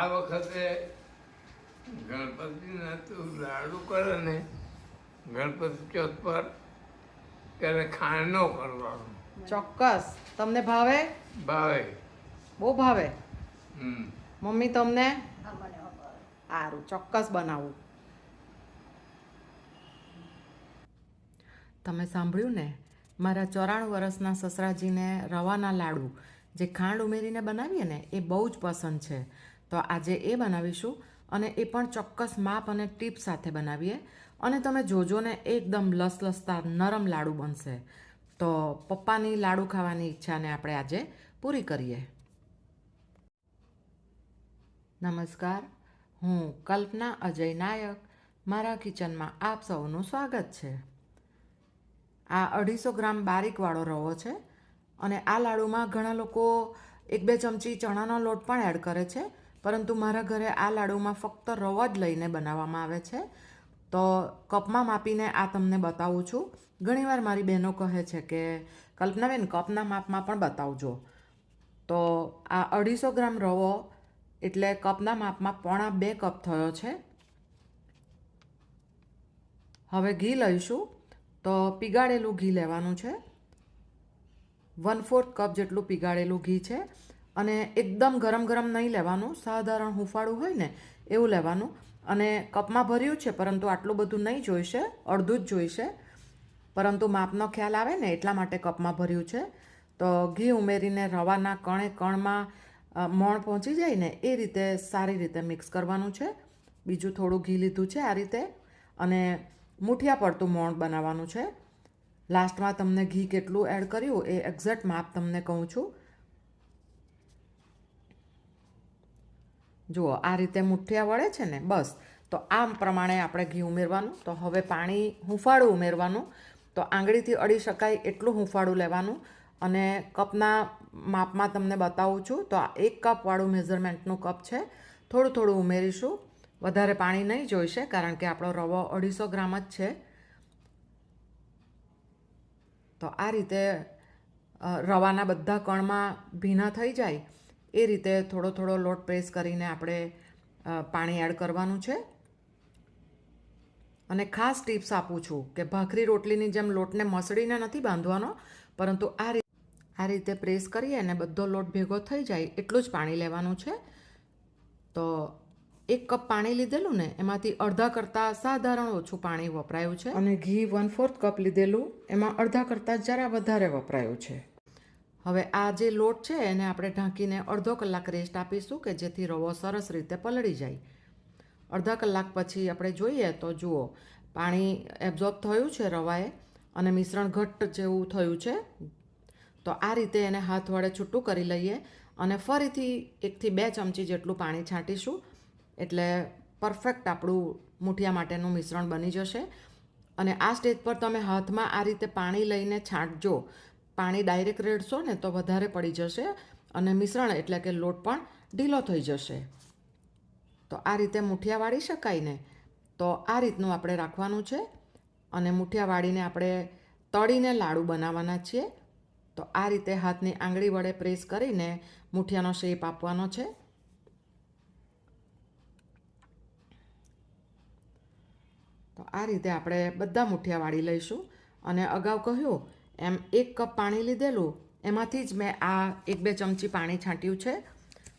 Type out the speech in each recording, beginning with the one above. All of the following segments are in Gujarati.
આ વખતે ગણપતિના તું લાડુ કરે ને ગણપતિ ચોથ પર ત્યારે ખાંડનો કરવાનો. ચોક્કસ. તમને ભાવે? ભાવે. બહુ ભાવે? મમ્મી તમને? સારું ચોક્કસ બનાવું. તમે સાંભળ્યું ને? મારા ચોરાણું વર્ષના સસરાજીને રવાના લાડુ જે ખાંડ ઉમેરીને બનાવીએ ને એ બહુ જ પસંદ છે. તો આજે એ બનાવીશું અને એ પણ ચોક્કસ માપ અને ટીપ સાથે બનાવીએ. અને તમે જોજો ને, એકદમ લસલસતા નરમ લાડુ બનશે. તો પપ્પાની લાડુ ખાવાની ઈચ્છાને આપણે આજે પૂરી કરીએ. નમસ્કાર, હું કલ્પના અજય નાયક. મારા કિચનમાં આપ સૌનું સ્વાગત છે. આ અઢીસો ગ્રામ બારીકવાળો રવો છે અને આ લાડુમાં ઘણા લોકો એક બે ચમચી ચણાનો લોટ પણ એડ કરે છે. પરંતુ મારા ઘરે આ લાડુમાં ફક્ત રવો જ લઈને બનાવવામાં આવે છે. તો કપમાં માપીને આ તમને બતાવું છું. ઘણીવાર મારી બહેનો કહે છે કે, કલ્પનાબેન, કપના માપમાં પણ બતાવજો. તો આ અઢીસો ગ્રામ રવો એટલે કપના માપમાં પોણા બે કપ થયો છે. હવે ઘી લઈશું. તો પીગાળેલું ઘી લેવાનું છે. વન ફોર્થ કપ જેટલું પીગાળેલું ઘી છે. અને એકદમ ગરમ ગરમ નહીં લેવાનું. સાધારણ હુંફાળું હોય ને, એવું લેવાનું. અને કપમાં ભર્યું છે, પરંતુ આટલું બધું નહીં જોઈશે, અડધું જ જોઈશે. પરંતુ માપનો ખ્યાલ આવે ને, એટલા માટે કપમાં ભર્યું છે. તો ઘી ઉમેરીને રવાના કણે કણમાં મોણ પહોંચી જાય ને, એ રીતે સારી રીતે મિક્સ કરવાનું છે. બીજું થોડું ઘી લીધું છે આ રીતે. અને મુઠિયા પડતું મોણ બનાવવાનું છે. લાસ્ટમાં તમને ઘી કેટલું એડ કર્યું, એ એક્ઝેક્ટ માપ તમને કહું છું. જુઓ, આ રીતે મુઠ્ઠિયા વળે છે ને, બસ. તો આ પ્રમાણે આપણે ઘી ઉમેરવાનું. તો હવે પાણી હુંફાળું ઉમેરવાનું. તો આંગળીથી અડી શકાય એટલું હુંફાળું લેવાનું. અને કપના માપમાં તમને બતાવું છું. તો આ એક કપવાળું મેઝરમેન્ટનું કપ છે. થોડું થોડું ઉમેરીશું. વધારે પાણી નહીં જોઈશે, કારણ કે આપણો રવો અઢીસો ગ્રામ જ છે. તો આ રીતે રવાના બધા કણમાં ભીના થઈ જાય. એ રીતે થોડો થોડો લોટ પ્રેસ કરીને આપણે પાણી એડ કરવાનું છે. અને ખાસ ટિપ્સ આપું છું કે ભાખરી રોટલીની જેમ લોટને મસળીને નથી બાંધવાનો, પરંતુ આ રીતે આ રીતે પ્રેસ કરીએ અને બધો લોટ ભેગો થઈ જાય એટલું જ પાણી લેવાનું છે. તો એક કપ પાણી લીધેલું ને એમાંથી અડધા કરતાં સાધારણ ઓછું પાણી વપરાયું છે. અને ઘી વન ફોર્થ કપ લીધેલું, એમાં અડધા કરતાં જરા વધારે વપરાયું છે. હવે આ જે લોટ છે એને આપણે ઢાંકીને અડધો કલાક રેસ્ટ આપીશું કે જેથી રવો સરસ રીતે પલળી જાય. અડધા કલાક પછી આપણે જોઈએ તો જુઓ, પાણી એબ્ઝોર્બ થયું છે રવાએ અને મિશ્રણ ઘટ્ટ જેવું થયું છે. તો આ રીતે એને હાથ વડે છૂટું કરી લઈએ અને ફરીથી એકથી બે ચમચી જેટલું પાણી છાંટીશું. એટલે પરફેક્ટ આપણું મૂઠિયા માટેનું મિશ્રણ બની જશે. અને આ સ્ટેજ પર તમે હાથમાં આ રીતે પાણી લઈને છાંટજો. પાણી ડાયરેક્ટ રેડશો ને તો વધારે પડી જશે અને મિશ્રણ એટલે કે લોટ પણ ઢીલો થઈ જશે. તો આ રીતે મૂઠિયા વાળી શકાય ને? તો આ રીતનું આપણે રાખવાનું છે અને મૂઠિયા વાળીને આપણે તળીને લાડુ બનાવવાના છીએ. તો આ રીતે હાથની આંગળી વડે પ્રેસ કરીને મૂઠિયાનો શેપ આપવાનો છે. તો આ રીતે આપણે બધા મૂઠિયા વાળી લઈશું. અને અગાઉ કહ્યું એમ એક કપ પાણી લીધેલું, એમાંથી જ મેં આ એક બે ચમચી પાણી છાંટ્યું છે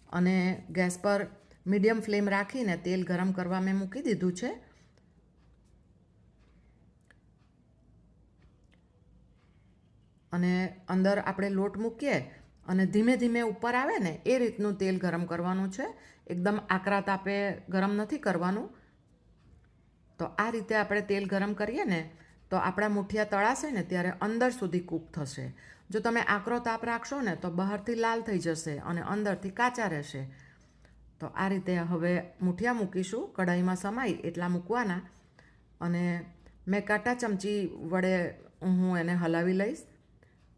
અને ગેસ પર મીડિયમ ફ્લેમ રાખીને તેલ ગરમ કરવા મેં મૂકી દીધું છે. અને અંદર આપણે લોટ મૂકીએ અને ધીમે ધીમે ઉપર આવે ને, એ રીતનું તેલ ગરમ કરવાનું છે. એકદમ આકરા તાપે ગરમ નથી કરવાનું. તો આ રીતે આપણે તેલ ગરમ કરીએ ને તો આપણા મુઠિયા તળાશે ને ત્યારે અંદર સુધી કૂક થશે. જો તમે આકરો તાપ રાખશો ને તો બહારથી લાલ થઈ જશે અને અંદરથી કાચા રહેશે. તો આ રીતે હવે મુઠિયા મૂકીશું, કઢાઈમાં સમાય એટલા મૂકવાના અને મેં કાંટા ચમચી વડે હું એને હલાવી લઈશ.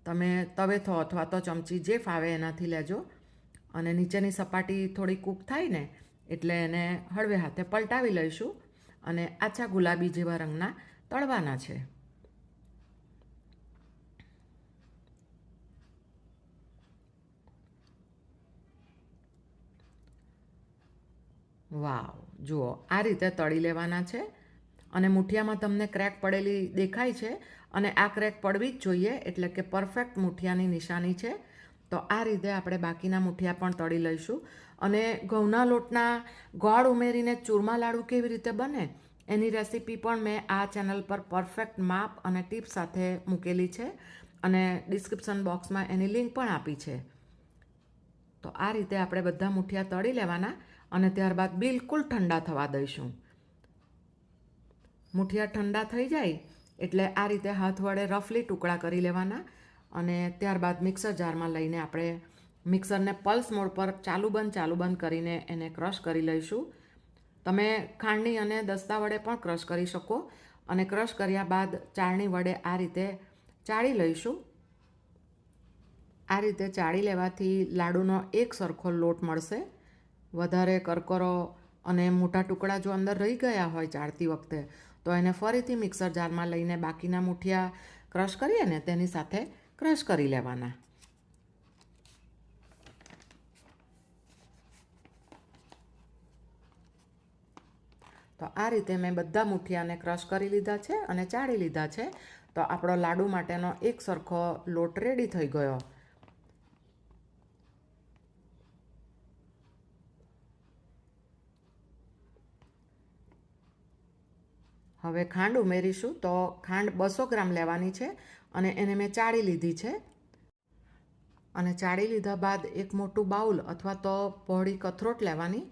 તમે તવેથો અથવા તો ચમચી જે ફાવે એનાથી લેજો. અને નીચેની સપાટી થોડી કૂક થાય ને એટલે એને હળવે હાથે પલટાવી લઈશું. અને આછા ગુલાબી જેવા રંગના તળવાના છે. વાવ, જુઓ, આ રીતે તળી લેવાના છે અને મુઠિયામાં તમને ક્રેક પડેલી દેખાય છે અને આ ક્રેક પડવી જ જોઈએ એટલે કે પરફેક્ટ મુઠિયાની નિશાની છે. તો આ રીતે આપણે બાકીના મુઠિયા પણ તળી લઈશું. અને ઘઉંના લોટના ગોળ ઉમેરીને ચૂરમા લાડુ કેવી રીતે બને? એની રેસીપી પણ મેં આ ચેનલ પર પરફેક્ટ માપ અને ટીપ સાથે મૂકેલી છે અને ડિસ્ક્રિપ્શન બોક્સમાં એની લિંક પણ આપી છે. તો આ રીતે આપણે બધા મુઠિયા તળી લેવાના અને ત્યારબાદ બિલકુલ ઠંડા થવા દઈશું. મુઠિયા ઠંડા થઈ જાય એટલે આ રીતે હાથ વડે રફલી ટુકડા કરી લેવાના અને ત્યારબાદ મિક્સર જારમાં લઈને આપણે મિક્સરને પલ્સ મોડ પર ચાલુ બંધ ચાલુ બંધ કરીને એને ક્રશ કરી લઈશું. તમે ખાંડની અને દસ્તા વડે પણ ક્રશ કરી શકો અને ક્રશ કર્યા બાદ ચાળણી વડે આ રીતે ચાળી લઈશું. આ રીતે ચાળી લેવાથી લાડુનો એક સરખો લોટ મળશે. વધારે કરકરો અને મોટા ટુકડા જો અંદર રહી ગયા હોય ચાળતી વખતે, તો એને ફરીથી મિક્સર જારમાં લઈને બાકીના મુઠિયા ક્રશ કરીએ ને તેની સાથે ક્રશ કરી લેવાના. તો આ રીતે મેં બધા મુઠિયાને ક્રશ કરી લીધા છે અને ચાળી લીધા છે. તો આપણો લાડુ માટેનો એક સરખો લોટ રેડી થઈ ગયો. હવે ખાંડ ઉમેરીશું. તો ખાંડ બસો ગ્રામ લેવાની છે અને એને મેં ચાળી લીધી છે. અને ચાળી લીધા બાદ એક મોટું બાઉલ અથવા તો પહોળી કથરોટ લેવાની.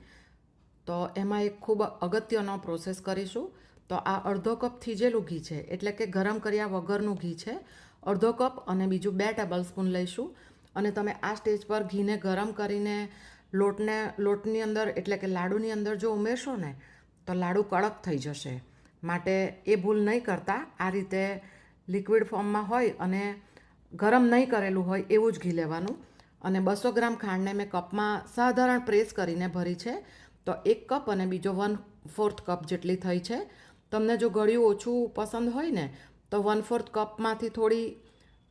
તો એમાં એક ખૂબ અગત્યનો પ્રોસેસ કરીશું. તો આ અડધો કપ થીજેલું ઘી છે, એટલે કે ગરમ કર્યા વગરનું ઘી છે. અડધો કપ અને બીજું બે ટેબલ સ્પૂન લઈશું. અને તમે આ સ્ટેજ પર ઘીને ગરમ કરીને લોટને, લોટની અંદર એટલે કે લાડુની અંદર જો ઉમેરશો ને, તો લાડુ કડક થઈ જશે. માટે એ ભૂલ નહીં કરતા. આ રીતે લિક્વિડ ફોર્મમાં હોય અને ગરમ નહીં કરેલું હોય એવું જ ઘી લેવાનું. અને બસો ગ્રામ ખાંડને મેં કપમાં સાધારણ પ્રેસ કરીને ભરી છે. તો એક કપ અને બીજો વન ફોર્થ કપ જેટલી થઈ છે. તમને જો ગળ્યું ઓછું પસંદ હોય ને, તો વન ફોર્થ કપમાંથી થોડી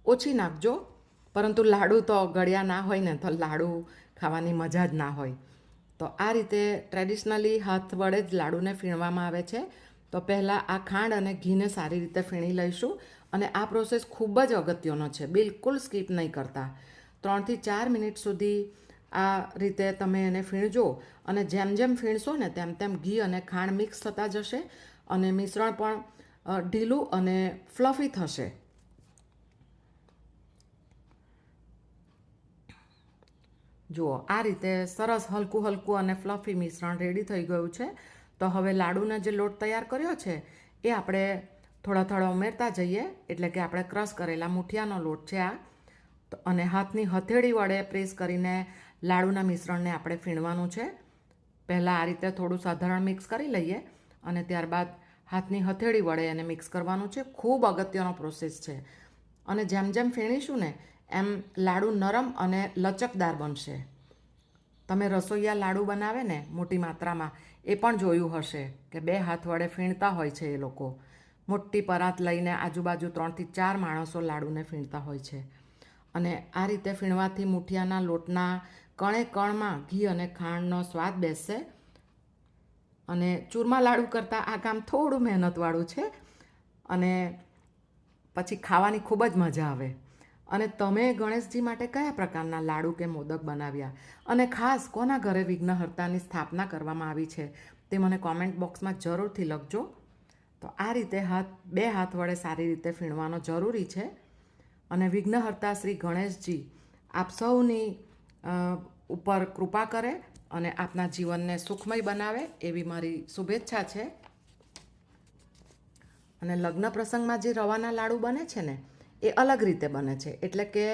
ઓછી નાખજો. પરંતુ લાડુ તો ગળ્યા ના હોય ને, તો લાડુ ખાવાની મજા જ ના હોય. તો આ રીતે ટ્રેડિશનલી હાથ વડે જ લાડુને ફીણવામાં આવે છે. તો પહેલાં આ ખાંડ અને ઘીને સારી રીતે ફીણી લઈશું. અને આ પ્રોસેસ ખૂબ જ અગત્યનો છે. બિલકુલ સ્કીપ નહીં કરતા. ત્રણથી ચાર મિનિટ સુધી આ રીતે તમે એને ફીણજો અને જેમ જેમ ફીણશો ને તેમ તેમ ઘી અને ખાંડ મિક્સ થતા જશે અને મિશ્રણ પણ ઢીલું અને ફ્લફી થશે. જુઓ, આ રીતે સરસ હલકું હલકું અને ફ્લફી મિશ્રણ રેડી થઈ ગયું છે. તો હવે લાડુનો જે લોટ તૈયાર કર્યો છે, એ આપણે થોડા થોડા ઉમેરતા જઈએ, એટલે કે આપણે ક્રશ કરેલા મુઠિયાનો લોટ છે આ. અને હાથની હથેળી વડે પ્રેસ કરીને લાડુના મિશ્રણને આપણે ફીણવાનું છે. પહેલાં આ રીતે થોડું સાધારણ મિક્સ કરી લઈએ અને ત્યારબાદ હાથની હથેળી વડે એને મિક્સ કરવાનું છે. ખૂબ અગત્યનો પ્રોસેસ છે. અને જેમ જેમ ફીણીશું ને, એમ લાડુ નરમ અને લચકદાર બનશે. તમે રસોઈયા લાડુ બનાવે ને, મોટી માત્રામાં, એ પણ જોયું હશે કે બે હાથ વડે ફીણતા હોય છે એ લોકો. મોટી પરાત લઈને આજુબાજુ ત્રણથી ચાર માણસો લાડુને ફીણતા હોય છે. અને આ રીતે ફીણવાથી મુઠિયાના લોટના કણે કણમાં ઘી અને ખાંડનો સ્વાદ બેસશે અને ચૂરમા લાડુ કરતાં આ કામ થોડું મહેનતવાળું છે અને પછી ખાવાની ખૂબ જ મજા આવે. અને તમે ગણેશજી માટે કયા પ્રકારના લાડુ કે મોદક બનાવ્યા? અને ખાસ કોના ઘરે વિઘ્નહર્તાની સ્થાપના કરવામાં આવી છે તે મને કોમેન્ટ બોક્સમાં જરૂરથી લખજો. તો આ રીતે હાથ, બે હાથ વડે સારી રીતે ફીણવાનો જરૂરી છે. અને વિઘ્નહર્તા શ્રી ગણેશજી આપ સૌની ઉપર કૃપા કરે અને આપના જીવનને સુખમય બનાવે એવી મારી શુભેચ્છા છે. અને લગ્ન પ્રસંગમાં જે રવાના લાડુ બને છે ને, એ અલગ રીતે બને છે. એટલે કે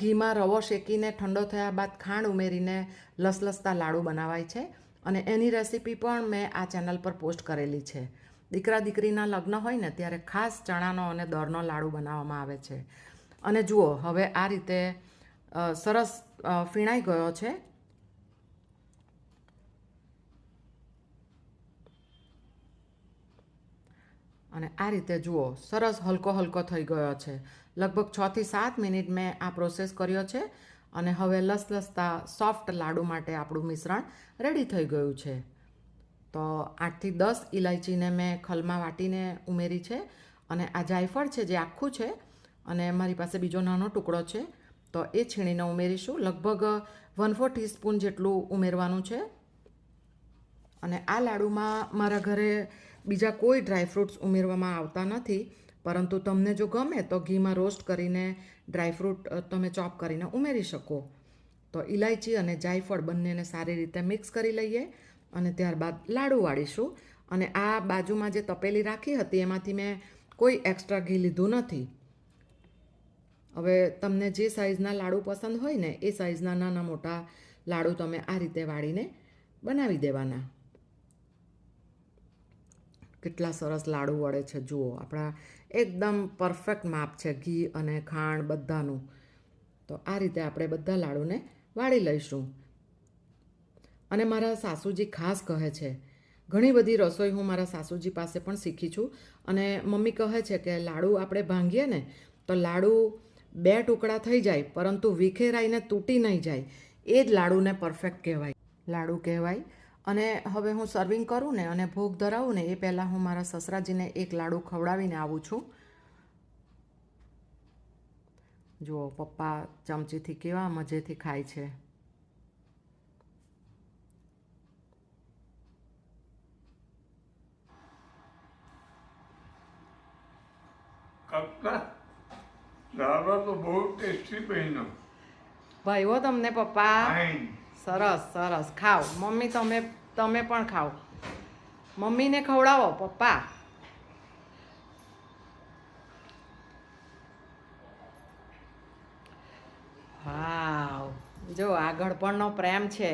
ઘીમાં રવો શેકીને ઠંડો થયા બાદ ખાંડ ઉમેરીને લસલસતા લાડુ બનાવાય છે. અને એની રેસીપી પણ મેં આ ચેનલ પર પોસ્ટ કરેલી છે. દીકરા દીકરીના લગ્ન હોય ને, ત્યારે ખાસ ચણાનો અને દળનો લાડુ બનાવવામાં આવે છે. અને જુઓ, હવે આ રીતે સરસ ફીણાઈ ગયો છે. અને આ રીતે જુઓ, સરસ હલકો હલકો થઈ ગયો છે. લગભગ છથી સાત મિનિટ મેં આ પ્રોસેસ કર્યો છે અને હવે લસલસતા સોફ્ટ લાડુ માટે આપણું મિશ્રણ રેડી થઈ ગયું છે. તો આઠથી દસ ઇલાયચીને મેં ખલમાં વાટીને ઉમેરી છે અને આ જાયફળ છે જે આખું છે અને મારી પાસે બીજો નાનો ટુકડો છે. તો એ છીણીને ઉમેરીશું. લગભગ વન ફોર ટીસ્પૂન જેટલું ઉમેરવાનું છે. અને આ લાડુમાં મારા ઘરે બીજા કોઈ ડ્રાયફ્રૂટ્સ ઉમેરવામાં આવતા નથી. પરંતુ તમને જો ગમે તો ઘીમાં રોસ્ટ કરીને ડ્રાયફ્રૂટ તમે ચોપ કરીને ઉમેરી શકો. તો ઇલાયચી અને જાયફળ બંનેને સારી રીતે મિક્સ કરી લઈએ અને ત્યારબાદ લાડુ વાળીશું. અને આ બાજુમાં જે તપેલી રાખી હતી એમાંથી મેં કોઈ એક્સ્ટ્રા ઘી લીધું નથી. હવે તમને જે સાઇઝના લાડુ પસંદ હોય ને, એ સાઇઝના નાના મોટા લાડુ તમે આ રીતે વાળીને બનાવી દેવાના. કેટલા સરસ લાડુ વળે છે, જુઓ. આપણા એકદમ પરફેક્ટ માપ છે, ઘી અને ખાંડ બધાનું. તો આ રીતે આપણે બધા લાડુને વાળી લઈશું. અને મારા સાસુજી ખાસ કહે છે, ઘણી બધી રસોઈ હું મારા સાસુજી પાસે પણ શીખી છું. અને મમ્મી કહે છે કે, લાડુ આપણે ભાંગીએ ને, તો લાડુ બે ટુકડા થઈ જાય, પરંતુ વિખેરાઈને તૂટી નહીં જાય. એ જ લાડુને પરફેક્ટ કહેવાય. લાડુ કહેવાય. અને હવે હું સર્વિંગ કરું ને અને ભોગ ધરાવું ને, એ પહેલાં હું મારા સસરાજીને એક લાડુ ખવડાવીને આવું છું. જુઓ, પપ્પા ચમચીથી કેવા મજેથી ખાય છે. કપતા દાદા તો બહુ ટેસ્ટી બહેનો ભાઈઓ તમને પપ્પા. સરસ સરસ. ખાઓ. મમ્મી તમે તમે પણ ખાઓ. મમ્મીને ખવડાવો પપ્પા. વાવ. જો આ ગળપણનો પ્રેમ છે.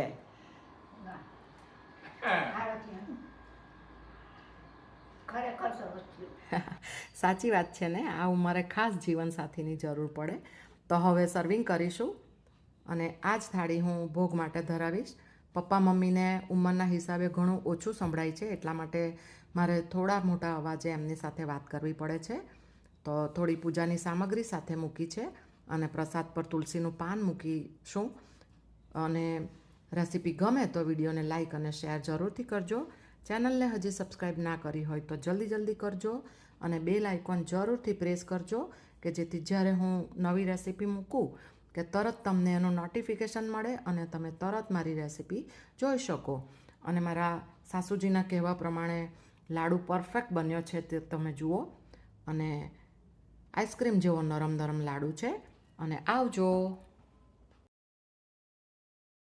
ખરેખર સરસ થયું સાચી વાત છે ને? આ ઉંમરે ખાસ જીવનસાથીની જરૂર પડે. તો હવે સર્વિંગ કરીશું અને આ જ થાળી હું ભોગ માટે ધરાવીશ. પપ્પા મમ્મીને ઉંમરના હિસાબે ઘણું ઓછું સંભળાય છે, એટલા માટે મારે થોડા મોટા અવાજે એમની સાથે વાત કરવી પડે છે. તો થોડી પૂજાની સામગ્રી સાથે મૂકી છે અને પ્રસાદ પર તુલસીનું પાન મૂકીશું. અને રેસીપી ગમે તો વિડીયોને લાઇક અને શેર જરૂરથી કરજો. ચેનલને હજી સબસ્ક્રાઈબ ના કરી હોય તો જલ્દી જલ્દી કરજો અને બેલ આઇકોન જરૂરથી પ્રેસ કરજો કે જેથી જ્યારે હું નવી રેસીપી મૂકું કે તરત તમને એનું નોટિફિકેશન મળે અને તમે તરત મારી રેસીપી જોઈ શકો. અને મારા સાસુજીના કહેવા પ્રમાણે લાડુ પરફેક્ટ બન્યો છે તે તમે જુઓ. અને આઈસ્ક્રીમ જેવો નરમ નરમ લાડુ છે. અને આવજો.